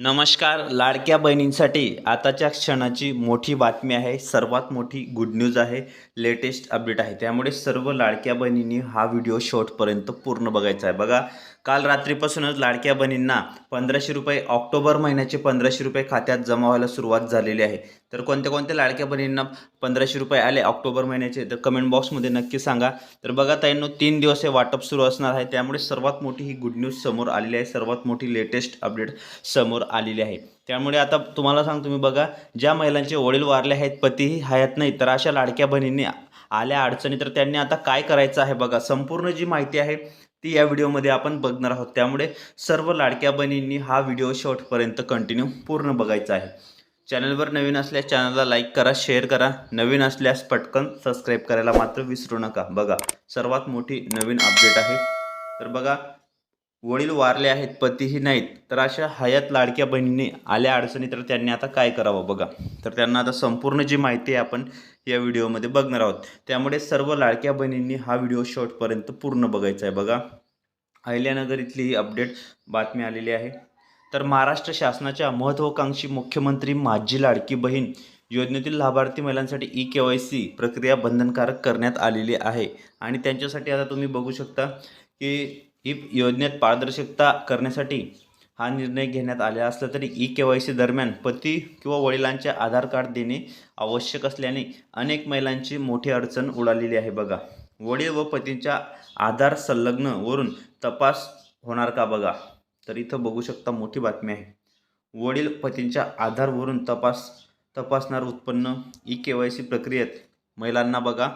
नमस्कार लाडक्या बहिणींसाठी आताच्या क्षणाची मोठी बातमी आहे. सर्वात मोठी गुड न्यूज आहे. लेटेस्ट अपडेट आहे. त्यामुळे सर्व लाडक्या बहिणींनी हा व्हिडिओ शॉर्टपर्यंत पूर्ण बघायचा आहे. बघा काल रात्रीपासूनच लाडक्या बहिणींना पंधराशे रुपये ऑक्टोबर महिन्याचे पंधराशे रुपये खात्यात जमा व्हायला सुरुवात झालेली आहे. तर कोणत्या कोणत्या लाडक्या बहिणींना पंधराशे रुपये आले ऑक्टोबर महिन्याचे तर कमेंट बॉक्समध्ये नक्की सांगा. तर बघा ताईंनो तीन दिवस हे वाटप सुरू असणार आहे. त्यामुळे सर्वात मोठी ही गुड न्यूज समोर आलेली आहे. सर्वात मोठी लेटेस्ट अपडेट समोर आलेली आहे. त्यामुळे आता तुम्हाला सांगतो मी बघा ज्या महिलांचे वडील वारले आहेत पतीही हयात नाही तर अशा लाडक्या बहिणींनी आल्या अडचणी तर त्यांनी आता काय करायचं आहे बघा? संपूर्ण जी माहिती आहे ती या व्हिडिओमध्ये आपण बघणार आहोत. त्यामुळे सर्व लाडक्या बहिणींनी हा व्हिडिओ शेवटपर्यंत कंटिन्यू पूर्ण बघायचा आहे. चॅनलवर नवीन असल्यास चॅनलला लाईक करा शेअर करा. नवीन असल्यास पटकन सबस्क्राईब करायला मात्र विसरू नका. बघा सर्वात मोठी नवीन अपडेट आहे. तर बघा वडील वारले आहेत पतीही नाहीत. तर अशा हयात लाडक्या बहिणीने आल्या अडचणी तर त्यांनी आता काय करावं बघा. तर त्यांना आता संपूर्ण जी माहिती आहे आपण या व्हिडिओमध्ये बघणार आहोत. त्यामुळे सर्व लाडक्या बहिणींनी हा व्हिडिओ शॉर्टपर्यंत पूर्ण बघायचा आहे बघा. अहिल्यानगर इथली ही अपडेट बातमी आलेली आहे. तर महाराष्ट्र शासनाच्या महत्त्वाकांक्षी मुख्यमंत्री माझी लाडकी बहीण योजनेतील लाभार्थी महिलांसाठी ई के वाय सी प्रक्रिया बंधनकारक करण्यात आलेली आहे. आणि त्यांच्यासाठी आता तुम्ही बघू शकता की ही योजनेत पारदर्शकता करण्यासाठी हा निर्णय घेण्यात आला असला तरी ई के वाय सी दरम्यान पती किंवा वडिलांचे आधार कार्ड देणे आवश्यक असल्याने अनेक महिलांची मोठी अडचण उडालेली आहे बघा. वडील व पतींच्या आधार संलग्नवरून तपास होणार का बघा? तर इथं बघू शकता मोठी बातमी आहे. वडील पतींच्या आधारवरून तपास तपासणार उत्पन्न ई के वाय सी प्रक्रियेत महिलांना बघा.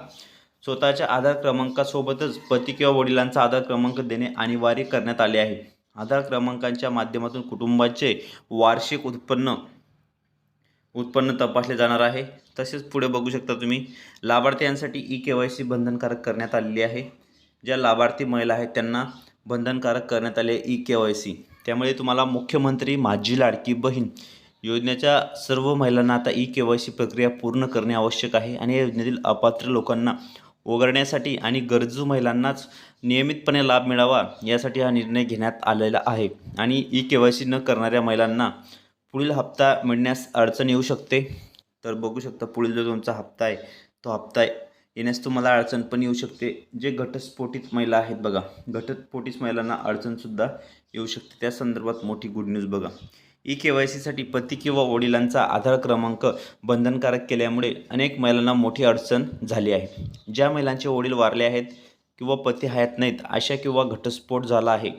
स्वतःच्या आधार क्रमांकासोबतच पती किंवा वडिलांचा आधार क्रमांक देणे अनिवार्य करण्यात आले आहे. आधार क्रमांकांच्या माध्यमातून कुटुंबाचे वार्षिक उत्पन्न उत्पन्न तपासले जाणार आहे. तसेच पुढे बघू शकता तुम्ही लाभार्थ्यांसाठी ई के वाय सी बंधनकारक करण्यात आलेली आहे. ज्या लाभार्थी महिला आहेत त्यांना बंधनकारक करण्यात आले ई के वाय सी त्यामुळे तुम्हाला मुख्यमंत्री माझी लाडकी बहीण योजनेच्या सर्व महिलांना आता ई के वाय सी प्रक्रिया पूर्ण करणे आवश्यक आहे. आणि या योजनेतील अपात्र लोकांना वगळण्यासाठी आणि गरजू महिलांनाच नियमितपणे लाभ मिळावा यासाठी हा निर्णय घेण्यात आलेला आहे. आणि ई के वाय सी न करणाऱ्या महिलांना पुढील हप्ता मिळण्यास अडचण येऊ शकते. तर बघू शकता पुढील जो तुमचा हप्ता आहे तो हप्ता येण्यास तुम्हाला अडचण पण येऊ शकते. जे घटस्फोटित महिला आहेत बघा घटस्फोटित महिलांना अडचणसुद्धा येऊ शकते. त्या संदर्भात मोठी गुड न्यूज बघा. ई के वाय सीसाठी पती किंवा वडिलांचा आधार क्रमांक बंधनकारक केल्यामुळे अनेक महिलांना मोठी अडचण झाली आहे. ज्या महिलांचे वडील वारले आहेत किंवा पती हयात नाहीत अशा किंवा घटस्फोट झाला आहे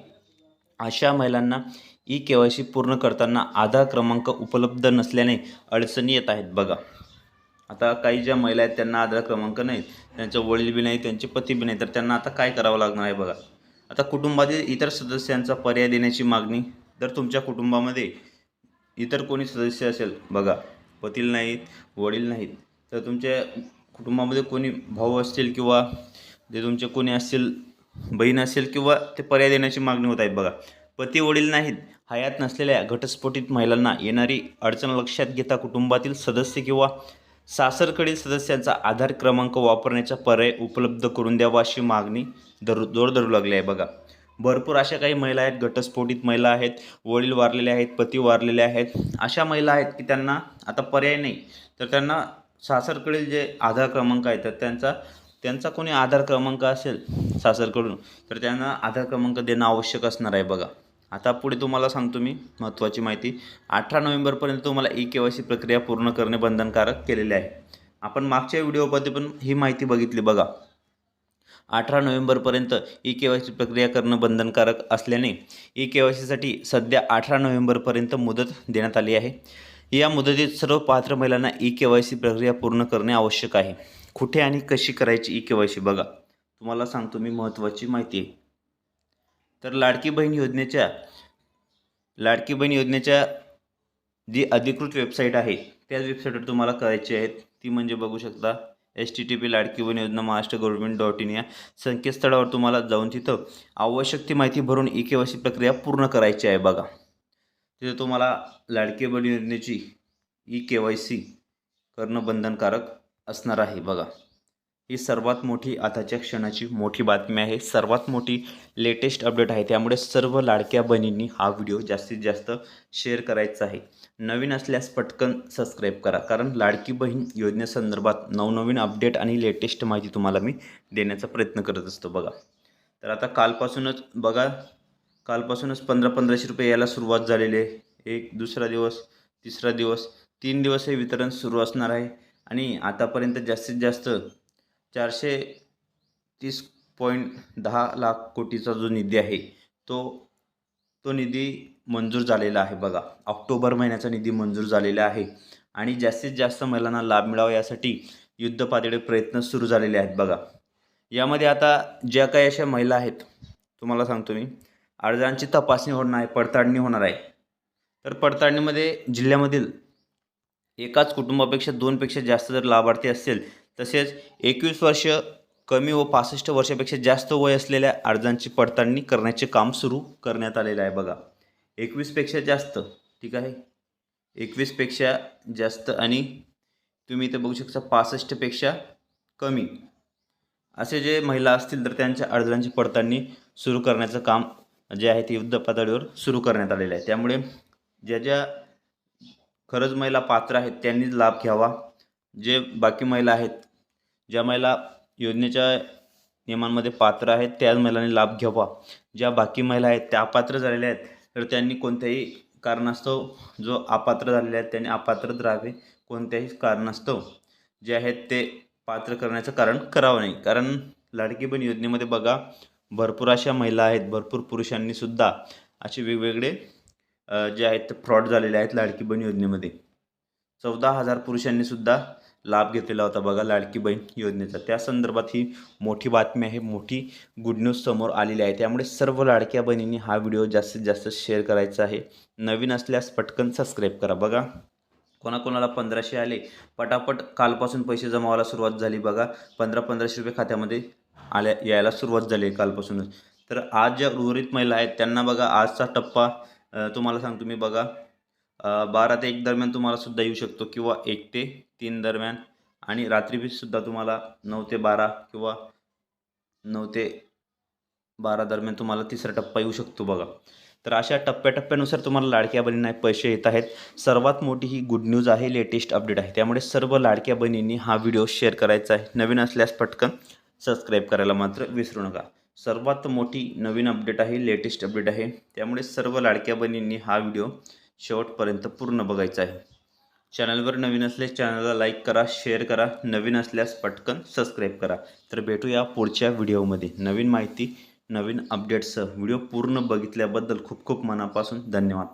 अशा महिलांना ई के वाय सी पूर्ण करताना आधार क्रमांक उपलब्ध नसल्याने अडचणी येत आहेत. बघा आता काही ज्या महिला आहेत त्यांना आधार क्रमांक नाहीत त्यांचं वडील बी नाही त्यांचे पती बी नाही तर त्यांना आता काय करावं लागणार आहे बघा. आता कुटुंबातील इतर सदस्यांचा पर्याय देण्याची मागणी जर तुमच्या कुटुंबामध्ये इतर कोणी सदस्य असेल बघा पतील नाहीत वडील नाहीत तर तुमच्या कुटुंबामध्ये कोणी भाऊ असतील किंवा जे तुमचे कोणी असतील बहीण असेल किंवा ते पर्याय देण्याची मागणी होत आहे बघा. पती वडील नाहीत हयात नसलेल्या घटस्फोटित महिलांना येणारी अडचण लक्षात घेता कुटुंबातील सदस्य किंवा सासरकडील सदस्यांचा आधार क्रमांक वापरण्याचा पर्याय उपलब्ध करून द्यावा अशी मागणी धरू जोर धरू लागली आहे बघा. भरपूर अशा काही महिला आहेत घटस्फोटित महिला आहेत वडील वारलेले आहेत पती वारलेले आहेत. अशा महिला आहेत की त्यांना आता पर्याय नाही. तर त्यांना सासरकडील जे आधार क्रमांक आहेत तर त्यांचा त्यांचा कोणी आधार क्रमांक असेल सासरकडून तर त्यांना आधार क्रमांक देणं आवश्यक असणार आहे बघा. आता पुढे तुम्हाला सांगतो मी महत्त्वाची माहिती. अठरा नोव्हेंबरपर्यंत तुम्हाला ई के वाय सी प्रक्रिया पूर्ण करणे बंधनकारक केलेले आहे. आपण मागच्या व्हिडिओमध्ये पण ही माहिती बघितली बघा. अठरा नोव्हेंबरपर्यंत ई के वाय सी प्रक्रिया करणं बंधनकारक असल्याने ई के वाय सीसाठी सध्या अठरा नोव्हेंबरपर्यंत मुदत देण्यात आली आहे. या मुदतीत सर्व पात्र महिलांना ई के वाय सी प्रक्रिया पूर्ण करणे आवश्यक आहे. कुठे आणि कशी करायची ई के वाय सी बघा. तुम्हाला सांगतो मी महत्त्वाची माहिती आहे. तर लाडकी बहीण योजनेच्या लाडकी बहीण योजनेच्या जी अधिकृत वेबसाईट आहे त्याच वेबसाईटवर तुम्हाला करायची आहेत. ती म्हणजे बघू शकता. H T T P Ladki Bahin Yojana Maharashtra government dot in या संकेतस्थळावर तुम्हाला जाऊन तिथं आवश्यक ती माहिती भरून ई के वाय सी प्रक्रिया पूर्ण करायची आहे बघा. तिथे तुम्हाला लाडकी बहीण योजनेची ई के वाय सी करणं बंधनकारक असणार आहे बघा. ही सर्वात मोठी आताच्या क्षणाची मोठी बातमी आहे. सर्वात मोठी लेटेस्ट अपडेट आहे. त्यामुळे सर्व लाडक्या बहिणींनी हा व्हिडिओ जास्तीत जास्त शेअर करायचा आहे. नवीन असल्यास पटकन सबस्क्राईब करा. कारण लाडकी बहीण योजनेसंदर्भात नवनवीन अपडेट आणि लेटेस्ट माहिती तुम्हाला मी देण्याचा प्रयत्न करत असतो. बघा. तर आता कालपासूनच बघा. कालपासूनच पंधरा पंधराशे रुपये यायला सुरुवात झालेली आहे. एक दुसरा दिवस तिसरा दिवस तीन दिवस हे वितरण सुरू असणार आहे. आणि आतापर्यंत जास्तीत जास्त चारशे तीस पॉईंट दहा लाख कोटीचा जो निधी आहे तो तो निधी मंजूर झालेला आहे बघा. ऑक्टोबर महिन्याचा निधी मंजूर झालेला आहे. आणि जास्तीत जास्त महिलांना लाभ मिळावा यासाठी युद्ध पातळीवर प्रयत्न सुरू झालेले आहेत बघा. यामध्ये आता ज्या काही अशा महिला आहेत तुम्हाला सांगतो मी. अर्जांची तपासणी होणार आहे पडताळणी होणार आहे. तर पडताळणीमध्ये जिल्ह्यामधील एकाच कुटुंबापेक्षा दोनपेक्षा जास्त जर लाभार्थी असतील तसेच एकवीस वर्ष कमी व पासष्ट वर्षापेक्षा जास्त वय असलेल्या अर्जांची पडताळणी करण्याचे काम सुरू करण्यात आलेलं आहे बघा. एकवीसपेक्षा जास्त ठीक आहे? एकवीसपेक्षा जास्त आणि तुम्ही इथे बघू शकता पासष्टपेक्षा कमी. असे जे महिला असतील तर त्यांच्या अर्जांची पडताळणी सुरू करण्याचं काम जे आहे ते युद्ध पातळीवर सुरू करण्यात आलेलं आहे. त्यामुळे ज्या ज्या खरंच महिला पात्र आहेत त्यांनीच लाभ घ्यावा. जे बाकी महिला आहेत ज्या महिला योजनेच्या नियमांमध्ये पात्र आहेत त्याच महिलांनी लाभ घ्यावा. ज्या बाकी महिला आहेत त्या अपात्र झालेल्या आहेत तर त्यांनी कोणत्याही कारणास्तव जो अपात्र झालेले आहेत त्यांनी अपात्रच राहावे कोणत्याही कारणास्तव. जे आहेत ते पात्र करण्याचं कारण करावं नाही. कारण लाडकी बहीण योजनेमध्ये बघा भरपूर अशा महिला आहेत भरपूर पुरुषांनीसुद्धा असे वेगवेगळे जे आहेत ते फ्रॉड झालेले आहेत लाडकी बहीण योजनेमध्ये. चौदा हजार पुरुषांनीसुद्धा लाभ घेतलेला होता बघा लाडकी बहीण योजनेचा. त्या संदर्भात ही मोठी बातमी आहे मोठी गुड न्यूज समोर आलेली आहे. त्यामुळे सर्व लाडक्या बहिणींनी हा व्हिडिओ जास्तीत जास्त शेअर करायचा आहे. नवीन असल्यास पटकन सबस्क्राईब करा बघा. कोणाकोणाला पंधराशे आले पटापट कालपासून पैसे जमा व्हायला सुरुवात झाली बघा. पंधरा पंधराशे रुपये खात्यामध्ये आल्या यायला सुरुवात झाली आहे कालपासूनच. तर आज ज्या उर्वरित महिला आहेत त्यांना बघा आजचा टप्पा तुम्हाला सांगतो मी बघा. बारा ते एक दरम्यान तुम्हाला सुद्धा येऊ शकतो किंवा एक ते तीन दरम्यान. आणि रात्री सुद्धा तुम्हाला नऊ ते बारा किंवा नऊ ते बारा दरम्यान तुम्हाला तिसरा टप्पा येऊ शकतो बघा. तर अशा टप्प्याटप्प्यानुसार तुम्हाला लाडक्या बहिणींना पैसे येत आहेत. सर्वात मोठी ही गुड न्यूज आहे लेटेस्ट अपडेट आहे. त्यामुळे सर्व लाडक्या बहिणींनी हा व्हिडिओ शेअर करायचा आहे. नवीन असल्यास पटकन सबस्क्राईब करायला मात्र विसरू नका. सर्वात मोठी नवीन अपडेट आहे लेटेस्ट अपडेट आहे. त्यामुळे सर्व लाडक्या बहिणींनी हा व्हिडिओ शेवटपर्यंत पूर्ण बघायचं आहे. चॅनलवर नवीन असल्यास चॅनलला लाईक करा शेअर करा नवीन असल्यास पटकन सबस्क्राईब करा. तर भेटूया पुढच्या व्हिडिओमध्ये. नवीन माहिती नवीन अपडेट्ससह व्हिडिओ पूर्ण बघितल्याबद्दल खूप खूप मनापासून धन्यवाद.